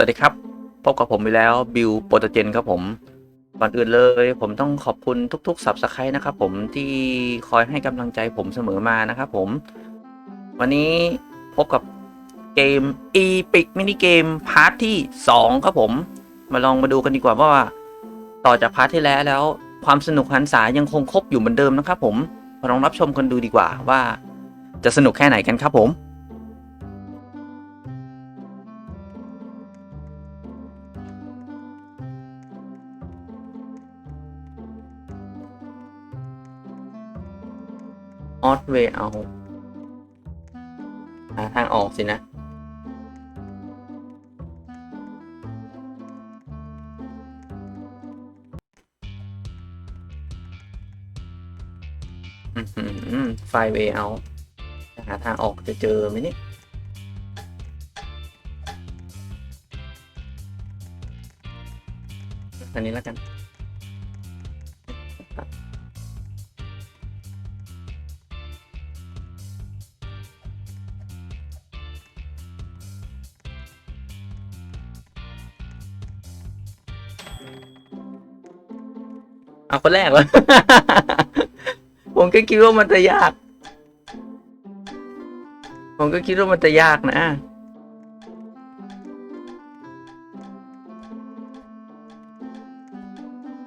วัสดีครับ พบกับผมไปแล้วบิวโปรตเจนครับผมก่อนอื่นเลย ผมต้องขอบคุณทุกๆสับสไครต์นะครับผมที่คอยให้กำลังใจผมเสมอมานะครับผม วันนี้พบกับเกม e p i c Mini Game พาร์ทที่ 2 ครับผม มาลองมาดูกันดีกว่าว่า ต่อจากพาร์ทที่แล้วแล้ว ความสนุกหันษายังคงครบอยู่เหมือนเดิมนะครับผมมาลองรับชมกันดูดีกว่าว่า จะสนุกแค่ไหนกันครับผม ออสเวเอาหาทางออกสินะ ไฟเวเอาจะหาทางออกจะเจอไหมเนี่ยอันนี้แล้วกัน เอาคนแรกวะผมก็คิดว่ามันจะยาก ผมก็คิดว่ามันจะยากนะ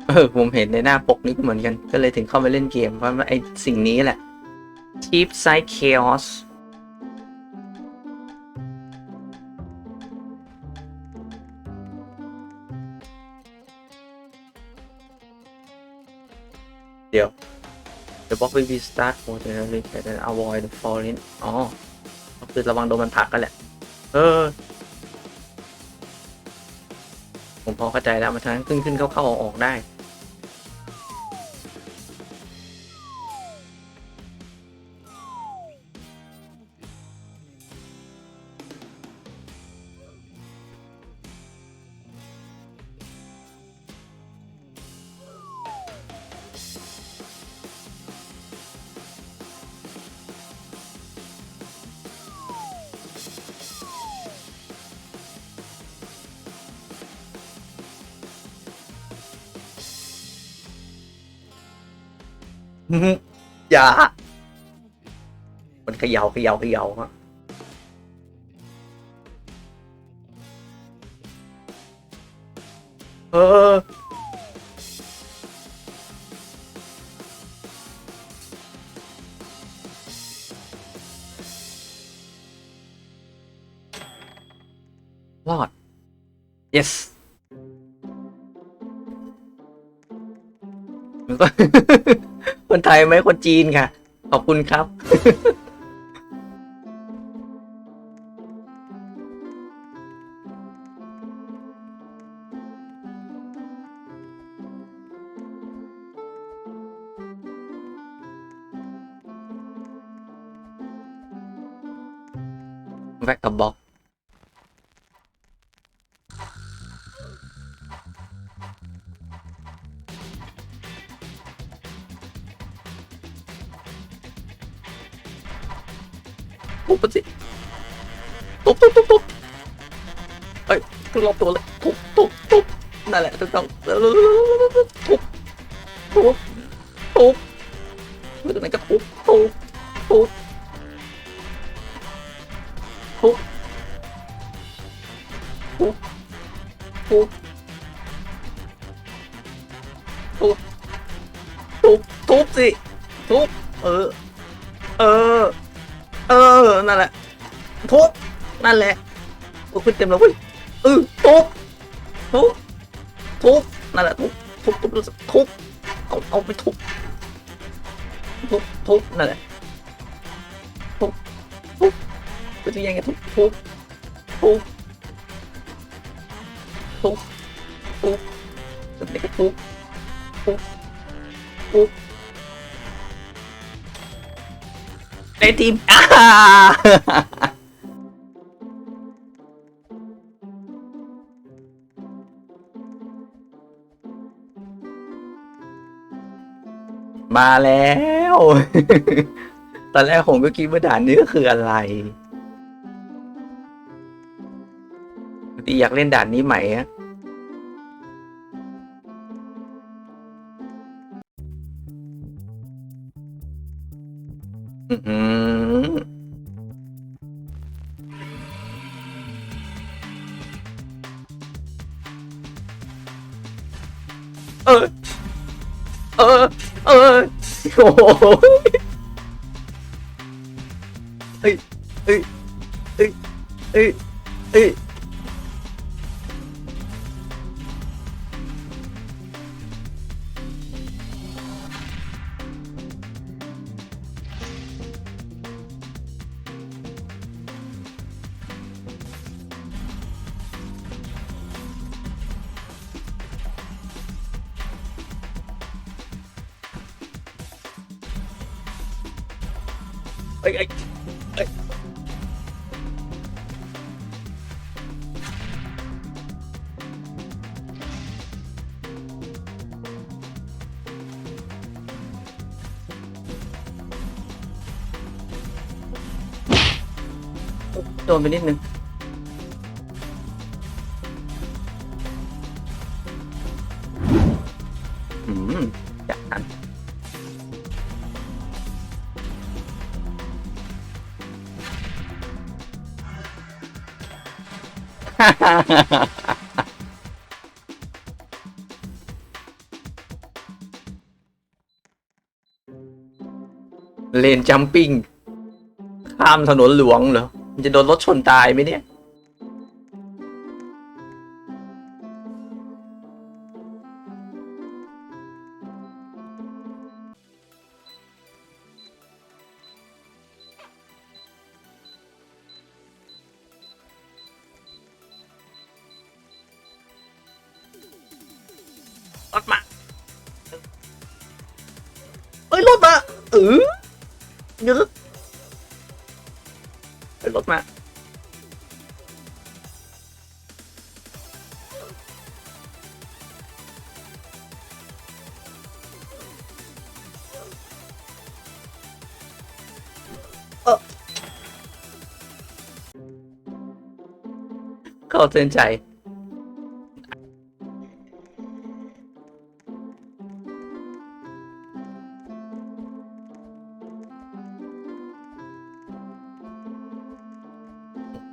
เออ ผมเห็นในหน้าปกนี้เหมือนกัน ก็เลยถึงเข้ามาเล่นเกม เพราะว่าไอสิ่งนี้แหละ Cheap Side Chaos เดี๋ยว The box will be start for the and avoid the falling อ๋อ ก็คือระวังโดนมันผลักกันแหละ เออ ผมพอเข้าใจแล้วมันทั้งขึ้นขึ้นเข้าเข้าออกออกได้ อย่า มันเขย่าเขย่าเขย่าฮะเออรอด yes มันก็ คนไทยไหมคนจีนค่ะ ขอบคุณครับ ทุบมันสิทุบทุบทุบทุบเอ้ยคือรอบตัวเลยทุบทุบทุบนั่นแหละถูกต้องทุบทุบทุบไม่ตรงไหนก็ทุบทุบทุบทุบทุบทุบทุบทุบทุบสิทุบเออ เออ เออ นั่นแหละทุบนั่นแหละโอ้ขึ้นเต็มแล้วเว้ยเออทุบทุบทุบนั่นแหละทุบทุบทุบทุบเอาเอาไปทุบทุบทุบนั่นแหละทุบทุบไปที่ยังไงทุบทุบทุบทุบทุบสุดนี้ก็ทุบทุบทุบ ในทีมอ่ามาแล้ว ตอนแรกผมก็คิดว่าด่านนี้ก็คืออะไรดีอยากเล่นด่านนี้ใหม่ฮะ อื้อหือเออเออเออโอ้โห เอ้ยเอ้ยเอ้ยโดนไปนิดนึง เลนจัมปิ้ง ข้ามถนนหลวงเหรอ มันจะโดนรถชนตายไหมเนี่ย รถมาเออเยอะเอ้ยรถมาเออเข้าเส้นใจ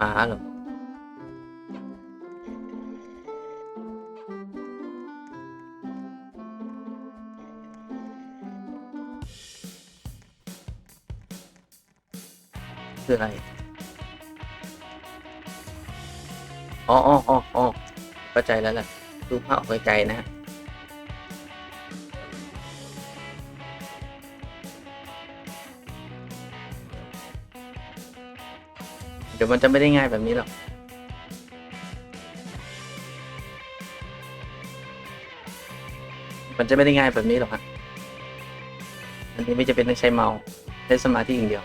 ม้าเหรอคืออะไรอ๋ออ๋ออ๋ออ๋อเข้าใจแล้วแหละดูภาพออกไกลๆนะ ดี๋ยวมันจะไม่ได้ง่ายแบบนี้หรอกมันจะไม่ได้ง่ายแบบนี้หรอกฮะอันนี้ไม่จะเป็นต้องใช้เมาส์ใช้สมาธิอย่างเดียว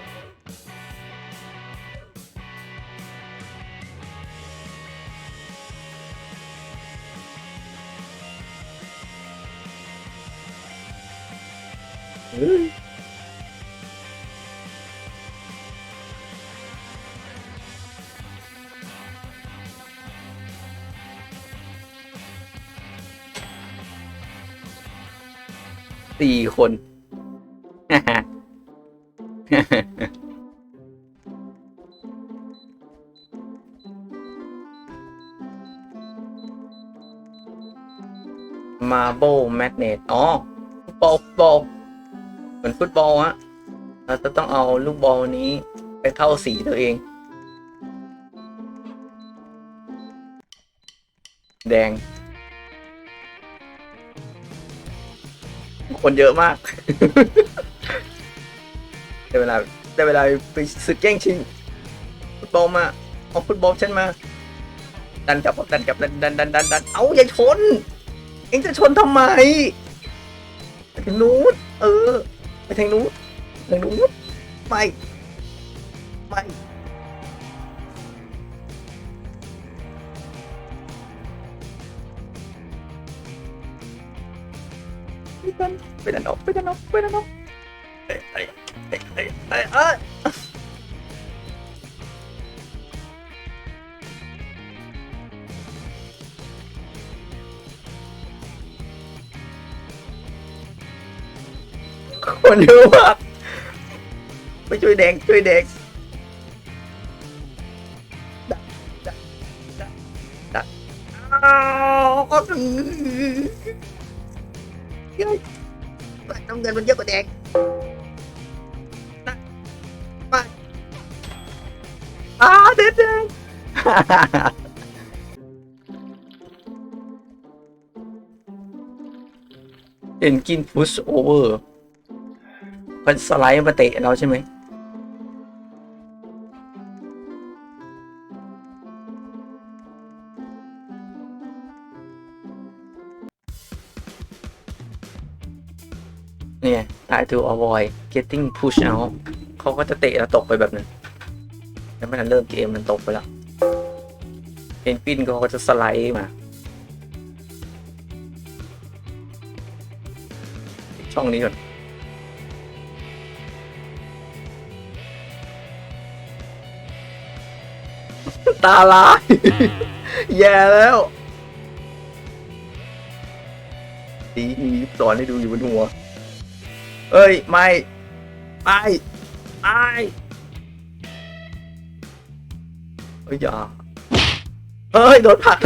สี่คน มาโบแมกเนตอ๋อฟุตบอลฟุตบอลเหมือนฟุตบอลฮะเราจะต้องเอาลูกบอลนี้ไปเข้าสีตัวเอง แดง คนเยอะมาก ได้เวลาได้เวลาไปศึกแย่งชิงฟุตบอลมาเอาฟุตบอลฉันมา ดันกลับดันกลับดันดันดันดันดันเอาอย่าชน เอ็งจะชนทำไมไปทางนู้นเออ ไปทางนู้นทางนู้นไม่ไม่ไป ดันไปดันออกไปดันออกไปดันออกเอ้ยเอ้คนเยอะมากไปช่วยแดงช่วยเดงดักดักดักดักอ้าวก็ถึง เฮ้ยน้ำเงินมันเยอะกว่าแดงนะไปอ้าเด็ดเดงเอ็นกินพุชโอเวอร์มันสไลด์มาเตะเราใช่ไหม เนี่ย try to avoid getting pushed out เขาก็จะเตะเราตกไปแบบนั้นแล้วมันเริ่มเกมมันตกไปแล้วเพนกวินเขาก็จะสไลด์มา ช่องนี้ก่อนตาลายแย่แล้วดีมีสอนให้ดูอยู่บนหัว เอ้ย ไม่ไม่ไม่เอ้ยอย่าเอ้ย โดนผลัก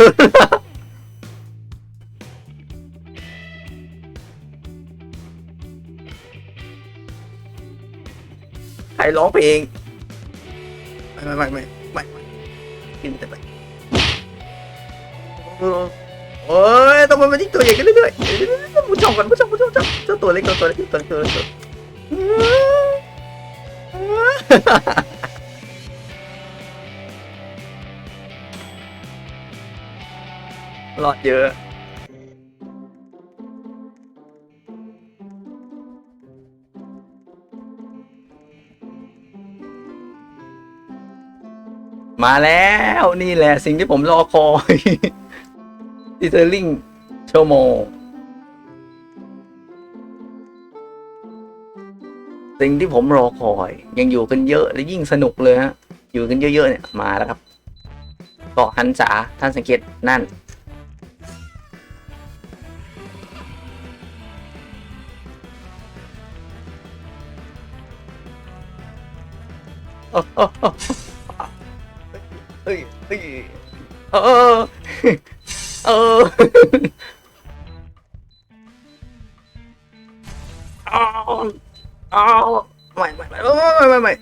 ใครร้องเพลงไม่ไม่ไม่ไม่ไม่กินแต่ไปโอ้ยต้องมันมาที่ตัวใหญ่กันเรื่อยๆ ผู้ชมกันผู้ชมผู้ชมเจ้าตัวเล็กตัวเล็กตัวเล็กตัวเล็กตัวเล็กรอดเยอะมาแล้วนี่แหละสิ่งที่ผมรอคอยดิเทอร์ลิงชั่วโมง สิ่งที่ผมรอคอย ยังอยู่กันเยอะและยิ่งสนุกเลยฮะอยู่กันเยอะๆเนี่ยมาแล้วครับเกาะหันษาท่านสังเกตนั่นโอ้โหเฮ้ยเฮ้ยเออเอออ้ อ้าวไม่ไม่ไม่ไม่ไม่ไม่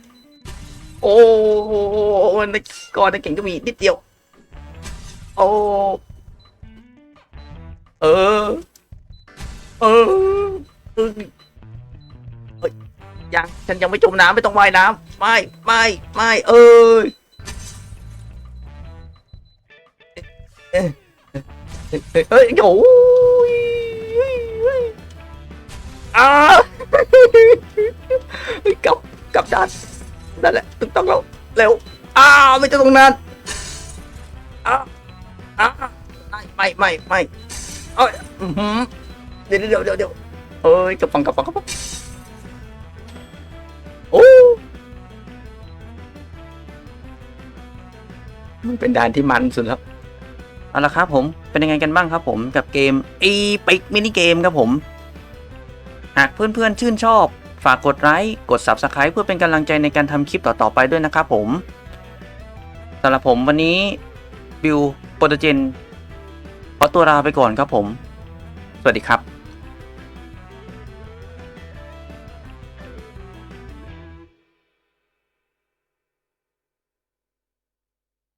โอ้ในก่อนในเก่งก็มีนิดเดียว โอ้เออ เออเออเฮ้ยยังฉันยังไม่จมน้ำไม่ต้องว่ายน้ำไม่ไม่ไม่เอ้ยเฮ้ยโอยอ้ บกลัด้านนั่นแหละถูกต้องแล้วเร็วอ้าวไม่จะตรงนั้นอ้าวอ้าวไม่ไม่ไม่เอ้ยอื้อหือเดี๋ยวเดี๋ยวเดี๋ยวเดี๋ยวเอ้ยกลับฟังกลับฟังกลับฟังโอ้มันเป็นด่านที่มันสุดแล้วเอาละครับผมเป็นยังไงกันบ้างครับผมกับเกม e p i c Mini Game ครับผม หากเพื่อนๆชื่นชอบ ฝากกดไลค์กด Subscribe เพื่อเป็นกำลังใจในการทำคลิปต่อๆไปด้วยนะครับผมสำหรับผมวันนี้บิวโปรตเจนขอตัวลาไปก่อนครับผม สวัสดีครับ